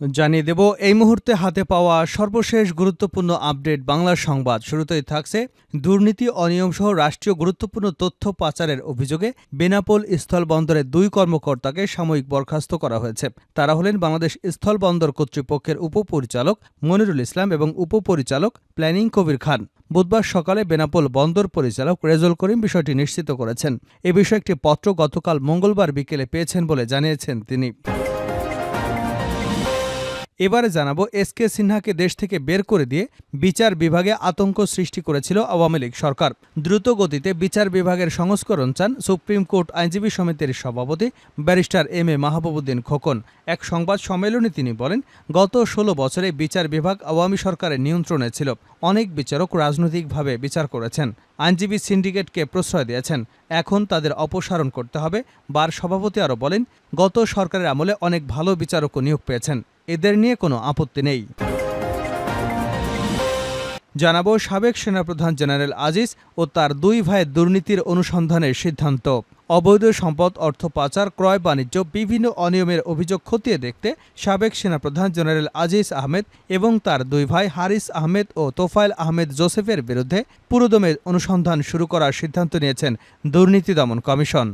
জানিয়ে দেব, এই মুহূর্তে হাতে পাওয়া সর্বশেষ গুরুত্বপূর্ণ আপডেট বাংলা সংবাদ। শুরুতেই থাকছে দুর্নীতি, অনিয়ম সহ রাষ্ট্রীয় গুরুত্বপূর্ণ তথ্য পাচারের অভিযোগে বেনাপোল স্থলবন্দরের দুই কর্মকর্তাকে সাময়িক বরখাস্ত করা হয়েছে। তারা হলেন বাংলাদেশ স্থলবন্দর কর্তৃপক্ষের উপপরিচালক মনিরুল ইসলাম এবং উপপরিচালক প্ল্যানিং কবির খান। বুধবার সকালে বেনাপোল বন্দর পরিচালক রেজল করিম বিষয়টি নিশ্চিত করেছেন। এ বিষয়ে একটি পত্র গতকাল মঙ্গলবার বিকেলে পেয়েছেন বলে জানিয়েছেন তিনি। এবারে জানাব এস কে সিনহাকে দেশ থেকে বের করে দিয়ে বিচার বিভাগে আতঙ্ক সৃষ্টি করেছিল আওয়ামী লীগ সরকার। দ্রুত গতিতে বিচার বিভাগের সংস্করণ চান সুপ্রিম কোর্ট আইনজীবী সমিতির সভাপতি barrister M A Mahbubuddin Khokon. এক সংবাদ সম্মেলনে তিনি বলেন, গত ষোলো বছরে বিচার বিভাগ আওয়ামী সরকারের নিয়ন্ত্রণে ছিল। অনেক বিচারক রাজনৈতিকভাবে বিচার করেছেন। আইনজীবী সিন্ডিকেটকে প্রশ্রয় দিয়েছেন। এখন তাদের অপসারণ করতে হবে। বার সভাপতি আরও বলেন, গত সরকারের আমলে অনেক ভালো বিচারকও নিয়োগ পেয়েছেন। এদের নিয়ে কোনো আপত্তি নেই। জানাব সাবেক সেনাপ্রধান জেনারেল আজিজ ও তার দুই ভাইয়ের দুর্নীতির অনুসন্ধানের সিদ্ধান্ত। অবৈধ সম্পদ, অর্থ পাচার, ক্রয়, বাণিজ্য বিভিন্ন অনিয়মের অভিযোগ খতিয়ে দেখতে সাবেক সেনাপ্রধান জেনারেল আজিজ আহমেদ এবং তার দুই ভাই হারিস আহমেদ ও তোফায়েল আহমেদ জোসেফের বিরুদ্ধে পুরোদমে অনুসন্ধান শুরু করার সিদ্ধান্ত নিয়েছেন দুর্নীতি দমন কমিশন।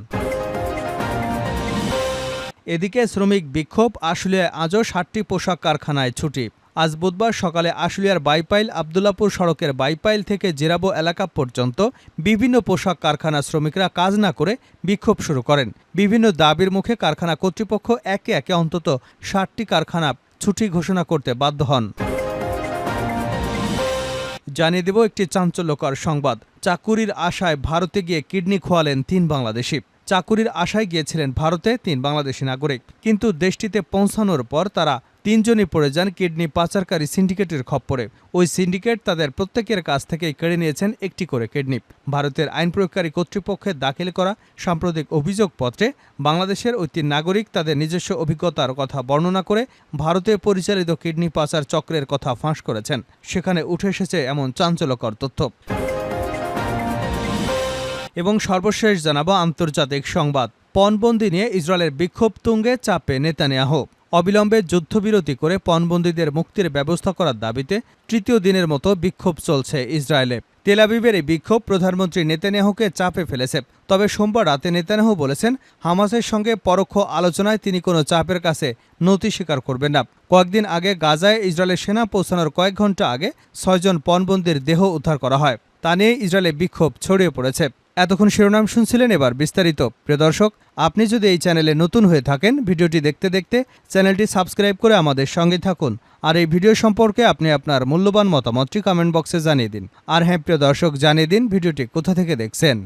এদিকে শ্রমিক বিক্ষোভ, আশুলিয়ায় আজও ষাটটি পোশাক কারখানায় ছুটি। আজ বুধবার সকালে আশুলিয়ার বাইপাইল আবদুল্লাপুর সড়কের বাইপাইল থেকে জেরাবো এলাকা পর্যন্ত বিভিন্ন পোশাক কারখানা শ্রমিকরা কাজ না করে বিক্ষোভ শুরু করেন। বিভিন্ন দাবির মুখে কারখানা কর্তৃপক্ষ একে একে অন্তত ষাটটি কারখানা ছুটি ঘোষণা করতে বাধ্য হন। জানিয়ে দেব একটি চাঞ্চল্যকর সংবাদ। চাকুরির আশায় ভারতে গিয়ে কিডনি খোয়ালেন তিন বাংলাদেশি। চাকুরির আশায় গিয়েছিলেন ভারতে তিন বাংলাদেশি নাগরিক। কিন্তু দেশটিতে পৌঁছানোর পর তারা তিনজনই পড়ে যান কিডনি পাচারকারী সিন্ডিকেটের খপ্পরে। ওই সিন্ডিকেট তাদের প্রত্যেকের কাছ থেকেই কেড়ে নিয়েছেন একটি করে কিডনি। ভারতের আইন প্রয়োগকারী কর্তৃপক্ষের দাখিল করা সাম্প্রতিক অভিযোগপত্রে বাংলাদেশের ওই তিন নাগরিক তাদের নিজস্ব অভিজ্ঞতার কথা বর্ণনা করে ভারতে পরিচালিত কিডনি পাচার চক্রের কথা ফাঁস করেছেন। সেখানে উঠে এসেছে এমন চাঞ্চল্যকর তথ্য। এবং সর্বশেষ জানাব আন্তর্জাতিক সংবাদ। পণবন্দি নিয়ে ইসরায়েলের বিক্ষোভ তুঙ্গে চাপে নেতানিয়াহ। অবিলম্বে যুদ্ধবিরতি করে পণবন্দীদের মুক্তির ব্যবস্থা করার দাবিতে তৃতীয় দিনের মতো বিক্ষোভ চলছে ইসরায়েলে। তেলাবিবের এই বিক্ষোভ প্রধানমন্ত্রী নেতানিয়াহুকে চাপে ফেলেছে। তবে সোমবার রাতে নেতানিয়াহু বলেছেন, হামাসের সঙ্গে পরোক্ষ আলোচনায় তিনি কোনো চাপের কাছে নতি স্বীকার করবেন না। কয়েকদিন আগে গাজায় ইসরায়েলের সেনা পৌঁছানোর কয়েক ঘণ্টা আগে ছয়জন পণবন্দির দেহ উদ্ধার করা হয়। তা নিয়ে ইসরায়েলে বিক্ষোভ ছড়িয়ে পড়েছে। এতক্ষণ শিরোনাম শুনছিলেন এবার বিস্তারিত। প্রিয় দর্শক, আপনি যদি এই চ্যানেলে নতুন হয়ে থাকেন, ভিডিওটি দেখতে দেখতে চ্যানেলটি সাবস্ক্রাইব করে আমাদের সঙ্গে থাকুন। আর এই ভিডিও সম্পর্কে আপনি আপনার মূল্যবান মতামতটি কমেন্ট বক্সে জানিয়ে দিন। আর হ্যাঁ প্রিয় দর্শক, জানিয়ে দিন ভিডিওটি কোথা থেকে দেখছেন।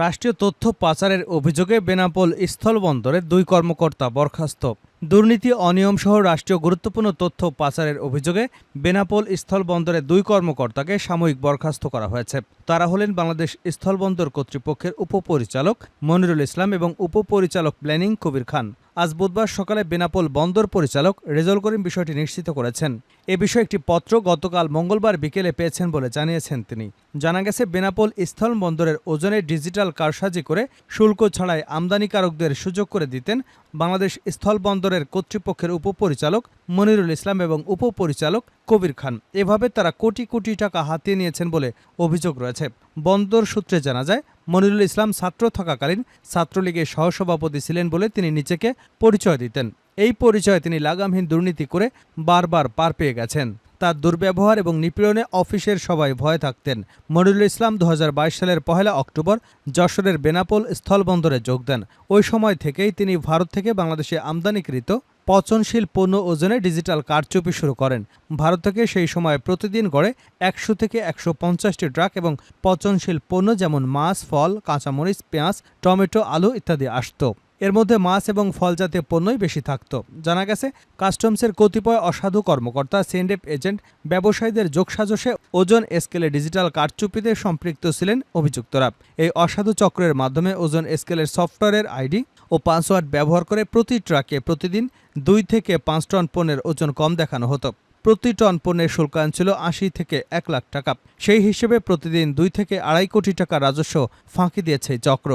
রাষ্ট্রীয় তথ্য পাচারের অভিযোগে বেনাপোল স্থলবন্দরে দুই কর্মকর্তা বরখাস্ত। দুর্নীতি, অনিয়ম সহ রাষ্ট্রীয় গুরুত্বপূর্ণ তথ্য পাচারের অভিযোগে বেনাপোল স্থলবন্দরে দুই কর্মকর্তাকে সাময়িক বরখাস্ত করা হয়েছে। তারা হলেন বাংলাদেশ স্থলবন্দর কর্তৃপক্ষের উপপরিচালক মনিরুল ইসলাম এবং উপপরিচালক প্ল্যানিং কবির খান। আজ বুধবার সকালে বেনাপোল বন্দর পরিচালক রেজল করিম বিষয়টি নিশ্চিত করেছেন। এ বিষয়ে একটি পত্র গতকাল মঙ্গলবার বিকেলে পেয়েছেন বলে জানিয়েছেন তিনি। জানা গেছে, বেনাপোল স্থল বন্দরের ওজনে ডিজিটাল কারসাজি করে শুল্ক ছাড়াই আমদানিকারকদের সুযোগ করে দিতেন বাংলাদেশ স্থল বন্দরের কর্তৃপক্ষের উপপরিচালক মনিরুল ইসলাম এবং উপপরিচালক কবির খান। এভাবে তারা কোটি কোটি টাকা হাতিয়ে নিয়েছেন বলে অভিযোগ রয়েছে। বন্দর সূত্রে জানা যায় মনিরুল ইসলাম ছাত্র থাকাকালীন ছাত্রলীগের সহসভাপতি ছিলেন বলে তিনি নিজেকে পরিচয় দিতেন। এই পরিচয়ে তিনি লাগামহীন দুর্নীতি করে বারবার পার পেয়ে গেছেন। তার দুর্ব্যবহার এবং নিপীড়নে অফিসের সবাই ভয় থাকতেন। মনিরুল ইসলাম দু হাজার বাইশ সালের পহেলা অক্টোবর যশোরের বেনাপোল স্থলবন্দরে যোগ দেন। ওই সময় থেকেই তিনি ভারত থেকে বাংলাদেশে আমদানিকৃত পচনশীল পণ্য ওজনে ডিজিটাল কারচুপি শুরু করেন। ভারত থেকে সেই সময় প্রতিদিন গড়ে একশো থেকে একশো পঞ্চাশটি ট্রাক এবং পচনশীল পণ্য যেমন মাছ, ফল, কাঁচামরিচ, পেঁয়াজ, টমেটো, আলু ইত্যাদি আসত। এর মধ্যে মাছ এবং ফল জাতীয় পণ্যই বেশি থাকত। জানা গেছে, কাস্টমসের কতিপয় অসাধু কর্মকর্তা, সেন্ডেপ এজেন্ট, ব্যবসায়ীদের যোগসাজশে ওজন স্কেলে ডিজিটাল কারচুপিতে সম্পৃক্ত ছিলেন অভিযুক্তরা। এই অসাধু চক্রের মাধ্যমে ওজন স্কেলের সফটওয়্যারের আইডি ও পাসওয়ার্ড ব্যবহার করে প্রতি ট্রাকে প্রতিদিন দুই থেকে পাঁচ টন পণ্যের ওজন কম দেখানো হতো। প্রতি টন পণ্যের শুল্কায়ন ছিল আশি থেকে এক লাখ টাকা। সেই হিসেবে প্রতিদিন দুই থেকে আড়াই কোটি টাকা রাজস্ব ফাঁকি দিয়েছে চক্র।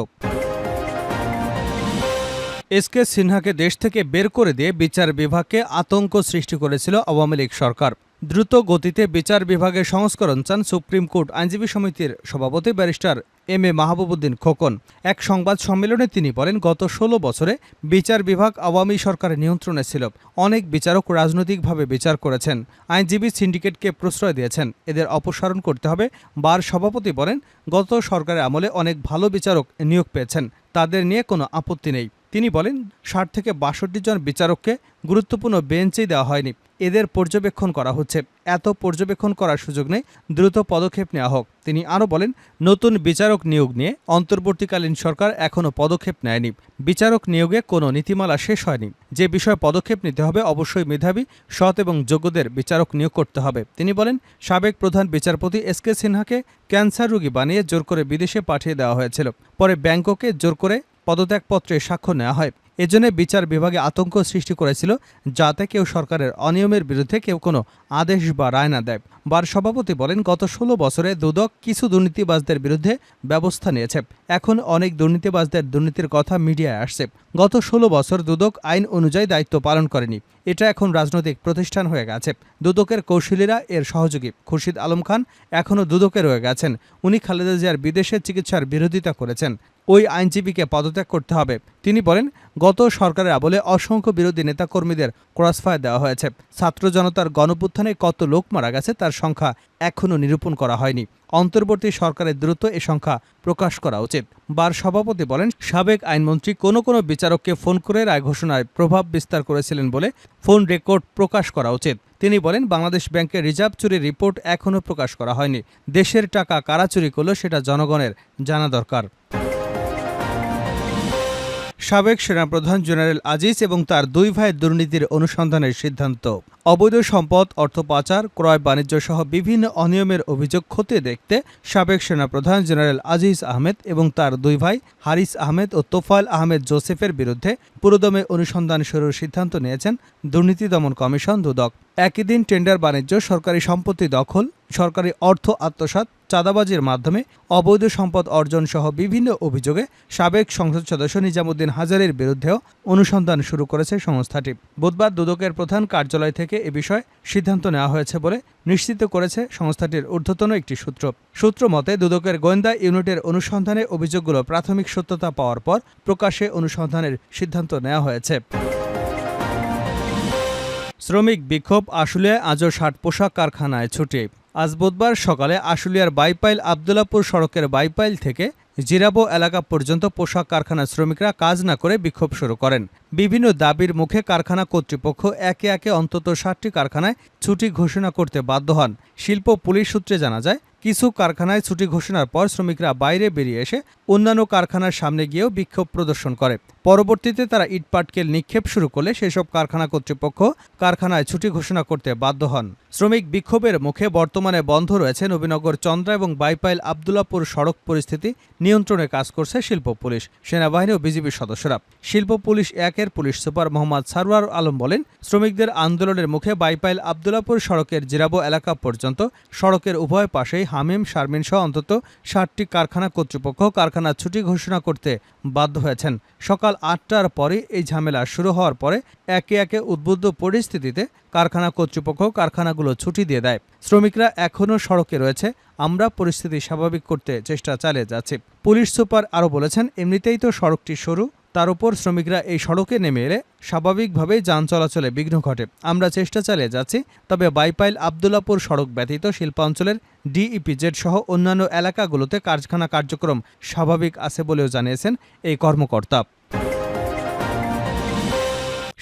এস কে সিনহাকে দেশ থেকে বের করে দিয়ে বিচার বিভাগকে আতঙ্ক সৃষ্টি করেছিল আওয়ামী লীগ সরকার। দ্রুত গতিতে বিচার বিভাগের সংস্করণ চান সুপ্রিম কোর্ট আইনজীবী সমিতির সভাপতি barrister M A Mahbubuddin Khokon. এক সংবাদ সম্মেলনে তিনি বলেন, গত ষোলো বছরে বিচার বিভাগ আওয়ামী সরকারের নিয়ন্ত্রণে ছিল। অনেক বিচারক রাজনৈতিকভাবে বিচার করেছেন। আইনজীবী সিন্ডিকেটকে প্রশ্রয় দিয়েছেন। এদের অপসারণ করতে হবে। বার সভাপতি বলেন, গত সরকারের আমলে অনেক ভালো বিচারক নিয়োগ পেয়েছেন। তাদের নিয়ে কোনো আপত্তি নেই। তিনি বলেন, ষাট থেকে বাষট্টি জন বিচারককে গুরুত্বপূর্ণ বেঞ্চেই দেওয়া হয়নি। এদের পর্যবেক্ষণ করা হচ্ছে। এত পর্যবেক্ষণ করার সুযোগ নেই। দ্রুত পদক্ষেপ নেওয়া হোক। তিনি আরও বলেন, নতুন বিচারক নিয়োগ নিয়ে অন্তর্বর্তীকালীন সরকার এখনও পদক্ষেপ নেয়নি। বিচারক নিয়োগে কোনো নীতিমালা শেষ হয়নি। যে বিষয়ে পদক্ষেপ নিতে হবে অবশ্যই মেধাবী, সৎ এবং যোগ্যদের বিচারক নিয়োগ করতে হবে। তিনি বলেন, সাবেক প্রধান বিচারপতি এস কে সিনহাকে ক্যান্সার রোগী বানিয়ে জোর করে বিদেশে পাঠিয়ে দেওয়া হয়েছিল। পরে ব্যাংককে জোর করে পদত্যাগপত্রে স্বাক্ষর নেওয়া হয়। এজন্য বিচার বিভাগে আতঙ্ক সৃষ্টি করেছিল যাতে কেউ সরকারের অনিয়মের বিরুদ্ধে কেউ কোনো আদেশ বা রায় না দেয়। বার সভাপতি বলেন, গত ষোলো বছরে দুদক কিছু দুর্নীতিবাজদের বিরুদ্ধে ব্যবস্থা নিয়েছে। এখন অনেক দুর্নীতিবাজদের দুর্নীতির কথা মিডিয়ায় আসছে। গত ষোলো বছর দুদক আইন অনুযায়ী দায়িত্ব পালন করেনি। এটা এখন রাজনৈতিক প্রতিষ্ঠান হয়ে গেছে। দুদকের কৌশলীরা এর সহযোগী। খুরশিদ আলম খান এখনও দুদকে রয়ে গেছেন। উনি খালেদা জিয়ার বিদেশে চিকিৎসার বিরোধিতা করেছেন। ওই আইনজীবীকে পদত্যাগ করতে হবে। তিনি বলেন, গত সরকারের আমলে অসংখ্য বিরোধী নেতাকর্মীদের ক্রসফায়ার দেওয়া হয়েছে। ছাত্র জনতার গণপুত্থানে কত লোক মারা গেছে তার সংখ্যা এখনও নিরূপণ করা হয়নি। অন্তর্বর্তী সরকারের দ্রুত এ সংখ্যা প্রকাশ করা উচিত। বার সভাপতি বলেন, সাবেক আইনমন্ত্রী কোনো কোনো বিচারককে ফোন করে রায় ঘোষণায় প্রভাব বিস্তার করেছিলেন বলে ফোন রেকর্ড প্রকাশ করা উচিত। তিনি বলেন, বাংলাদেশ ব্যাংকের রিজার্ভ চুরির রিপোর্ট এখনও প্রকাশ করা হয়নি। দেশের টাকা কারা চুরি করল সেটা জনগণের জানা দরকার। সাবেক সেনাপ্রধান জেনারেল আজিজ এবং তার দুই ভাইয়ের দুর্নীতির অনুসন্ধানের সিদ্ধান্ত। অবৈধ সম্পদ, অর্থ পাচার, ক্রয় বাণিজ্য সহ বিভিন্ন অনিয়মের অভিযোগ খতিয়ে দেখতে সাবেক সেনাপ্রধান জেনারেল আজিজ আহমেদ এবং তার দুই ভাই হারিস আহমেদ ও তোফায়েল আহমেদ জোসেফের বিরুদ্ধে পুরোদমে অনুসন্ধান শুরুর সিদ্ধান্ত নিয়েছেন দুর্নীতি দমন কমিশন দুদক। একই দিন টেন্ডার বাণিজ্য, সরকারি সম্পত্তি দখল, সরকারি অর্থ আত্মসাৎ, চাঁদাবাজির মাধ্যমে অবৈধ সম্পদ অর্জন সহ বিভিন্ন অভিযোগে সাবেক সংসদ সদস্য নিজামুদ্দিন হাজারের বিরুদ্ধেও অনুসন্ধান শুরু করেছে সংস্থাটি। বুধবার দুদকের প্রধান কার্যালয় থেকে এ বিষয়ে সিদ্ধান্ত নেওয়া হয়েছে বলে নিশ্চিত করেছে সংস্থাটির ঊর্ধ্বতন একটি সূত্র। সূত্র মতে, দুদকের গোয়েন্দা ইউনিটের অনুসন্ধানে অভিযোগগুলো প্রাথমিক সত্যতা পাওয়ার পর প্রকাশ্যে অনুসন্ধানের সিদ্ধান্ত নেওয়া হয়েছে। শ্রমিক বিক্ষোভ আশুলিয়ায় আজও ষাট পোশাক কারখানায় ছুটি। আজ বুধবার সকালে আশুলিয়ার বাইপাইল আবদুল্লাপুর সড়কের বাইপাইল থেকে জিরাবো এলাকা পর্যন্ত পোশাক কারখানার শ্রমিকরা কাজ না করে বিক্ষোভ শুরু করেন। বিভিন্ন দাবির মুখে কারখানা কর্তৃপক্ষ একে একে অন্তত ষাটটি কারখানায় ছুটি ঘোষণা করতে বাধ্য হন। শিল্প পুলিশ সূত্রে জানা যায়, কিছু কারখানায় ছুটি ঘোষণার পর শ্রমিকরা বাইরে বেরিয়ে এসে অন্যান্য কারখানার সামনে গিয়েও বিক্ষোভ প্রদর্শন করে। পরবর্তীতে তারা ইটপাটকেল নিক্ষেপ শুরু করলে সেসব কারখানা কর্তৃপক্ষ কারখানায় ছুটি ঘোষণা করতে বাধ্য হন। শ্রমিক বিক্ষোভের মুখে বর্তমানে বন্ধ রয়েছে নবীনগর চন্দ্রা এবং বাইপাইল আবদুল্লাপুর সড়ক পরিস্থিতি নিয়ন্ত্রণে কাজ করছে শিল্প পুলিশ, সেনাবাহিনী ও বিজিবির সদস্যরা। শিল্প পুলিশ একের পুলিশ সুপার মোহাম্মদ সারওয়ার আলম বলেন, শ্রমিকদের আন্দোলনের মুখে বাইপাইল আবদুল্লাপুর সড়কের জিরাবো এলাকা পর্যন্ত সড়কের উভয় পাশেই হামিম, শারমিন সহ অন্তত ষাটটি কারখানা কর্তৃপক্ষ কারখানা ছুটি ঘোষণা করতে বাধ্য হয়েছেন। সকাল আটটার পরে এই ঝামেলা শুরু হওয়ার পরে একে একে উদ্বুদ্ধ পরিস্থিতিতে কারখানা কর্তৃপক্ষ কারখানাগুলো ছুটি দিয়ে দেয়। শ্রমিকরা এখনও সড়কে রয়েছে। আমরা পরিস্থিতি স্বাভাবিক করতে চেষ্টা চালিয়ে যাচ্ছি। পুলিশ সুপার আরও বলেছেন, এমনিতেই তো সড়কটি সরু। তার উপর শ্রমিকরা এই সড়কে নেমে এলে স্বাভাবিকভাবেই যান চলাচলে বিঘ্ন ঘটে। আমরা চেষ্টা চালিয়ে যাচ্ছি, তবে বাইপাইল আবদুল্লাপুর সড়ক ব্যতীত শিল্পাঞ্চলের ডিইপিজেড সহ অন্যান্য এলাকাগুলোতে কারখানা কার্যক্রম স্বাভাবিক আছে বলেও জানিয়েছেন এই কর্মকর্তা।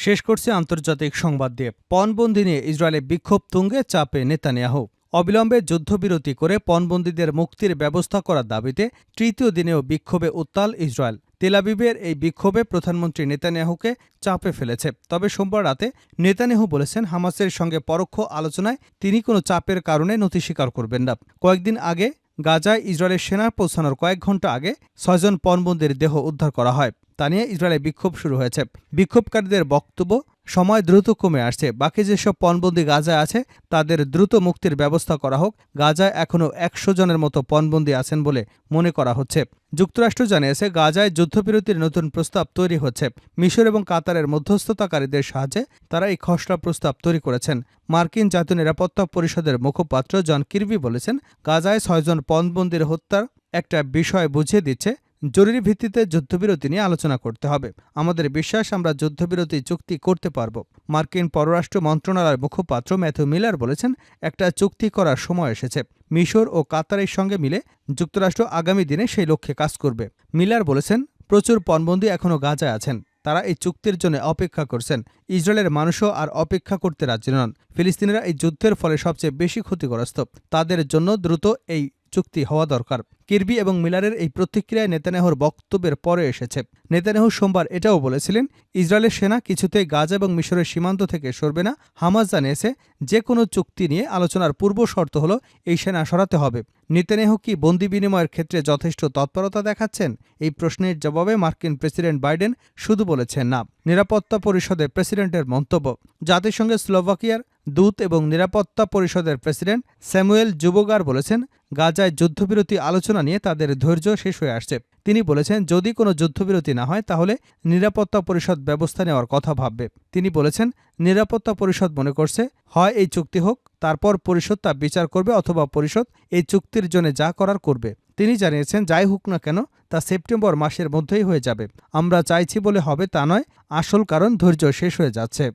শেষ করছে আন্তর্জাতিক সংবাদ দিয়ে। পণবন্দি নিয়ে ইসরায়েলে বিক্ষোভ তুঙ্গে চাপে নেতানিয়াহু। অবিলম্বে যুদ্ধবিরতি করে পণবন্দীদের মুক্তির ব্যবস্থা করার দাবিতে তৃতীয় দিনেও বিক্ষোভে উত্তাল ইসরায়েল। তেলাবিবের এই বিক্ষোভে প্রধানমন্ত্রী নেতানিয়াহুকে চাপে ফেলেছে। তবে সোমবার রাতে নেতানিয়াহু বলেছেন, হামাসের সঙ্গে পরোক্ষ আলোচনায় তিনি কোনো চাপের কারণে নথি স্বীকার করবেন না। কয়েকদিন আগে গাজায় ইসরায়েলের সেনা পৌঁছানোর কয়েক ঘণ্টা আগে ছয়জন পণবন্দির দেহ উদ্ধার করা হয়। তা নিয়ে ইসরায়েলে বিক্ষোভ শুরু হয়েছে। বিক্ষোভকারীদের বক্তব্য, সময় দ্রুত কমে আসছে। বাকি যেসব পণবন্দি গাজায় আছে, তাদের দ্রুত মুক্তির ব্যবস্থা করা হোক। গাজায় এখনও একশো জনের মতো পণবন্দি আছেন বলে মনে করা হচ্ছে। যুক্তরাষ্ট্র জানিয়েছে, গাজায় যুদ্ধবিরতির নতুন প্রস্তাব তৈরি হচ্ছে। মিশর এবং কাতারের মধ্যস্থতাকারীদের সাহায্যে তারা এই খসড়া প্রস্তাব তৈরি করেছেন। মার্কিন জাতীয় নিরাপত্তা পরিষদের মুখপাত্র জন কির্বি বলেছেন, গাজায় ছয়জন পণবন্দির হত্যার একটা বিষয় বুঝিয়ে দিচ্ছে জরুরি ভিত্তিতে যুদ্ধবিরতি নিয়ে আলোচনা করতে হবে। আমাদের বিশ্বাস, আমরা যুদ্ধবিরতি চুক্তি করতে পারব। মার্কিন পররাষ্ট্র মন্ত্রণালয়ের মুখপাত্র ম্যাথু মিলার বলেছেন, একটা চুক্তি করার সময় এসেছে। মিশর ও কাতারের সঙ্গে মিলে যুক্তরাষ্ট্র আগামী দিনে সেই লক্ষ্যে কাজ করবে। মিলার বলেছেন, প্রচুর পণবন্দি এখনও গাজায় আছেন। তারা এই চুক্তির জন্য অপেক্ষা করছেন। ইসরায়েলের মানুষও আর অপেক্ষা করতে রাজি নন। ফিলিস্তিনিরা এই যুদ্ধের ফলে সবচেয়ে বেশি ক্ষতিগ্রস্ত। তাদের জন্য দ্রুত এই চুক্তি হওয়া দরকার। কিরবি এবং মিলারের এই প্রতিক্রিয়ায় নেতানেহর বক্তব্যের পরে এসেছে। নেতানেহু সোমবার এটাও বলেছিলেন, ইসরায়েলের সেনা কিছুতেই গাজা এবং মিশরের সীমান্ত থেকে সরবে না। হামাস জানিয়েছে যে কোনো চুক্তি নিয়ে আলোচনার পূর্ব শর্ত হল, এই সেনা সরাতে হবে। নেতানেহু কি বন্দি বিনিময়ের ক্ষেত্রে যথেষ্ট তৎপরতা দেখাচ্ছেন? এই প্রশ্নের জবাবে মার্কিন প্রেসিডেন্ট বাইডেন শুধু বলেছেন না। নিরাপত্তা পরিষদের প্রেসিডেন্টের মন্তব্য, জাতিসংঘের স্লোভাকিয়ার দূত এবং নিরাপত্তা পরিষদের প্রেসিডেন্ট স্যামুয়েল জুবোগার বলেছেন গাজায় যুদ্ধবিরতি আলোচনা নিয়ে তাদের ধৈর্য শেষ হয়ে আসছে। তিনি বলেছেন, যদি কোনো যুদ্ধবিরতি না হয়, তাহলে নিরাপত্তা পরিষদ ব্যবস্থা নেওয়ার কথা ভাববে। তিনি বলেছেন, নিরাপত্তা পরিষদ মনে করছে, হয় এই চুক্তি হোক, তারপর পরিষদ তা বিচার করবে অথবা পরিষদ এই চুক্তির জন্য যা করার করবে। তিনি জানিয়েছেন, যাই হোক না কেন, তা সেপ্টেম্বর মাসের মধ্যেই হয়ে যাবে। আমরা চাইছি বলে হবে তা নয়, আসল কারণ ধৈর্য শেষ হয়ে যাচ্ছে।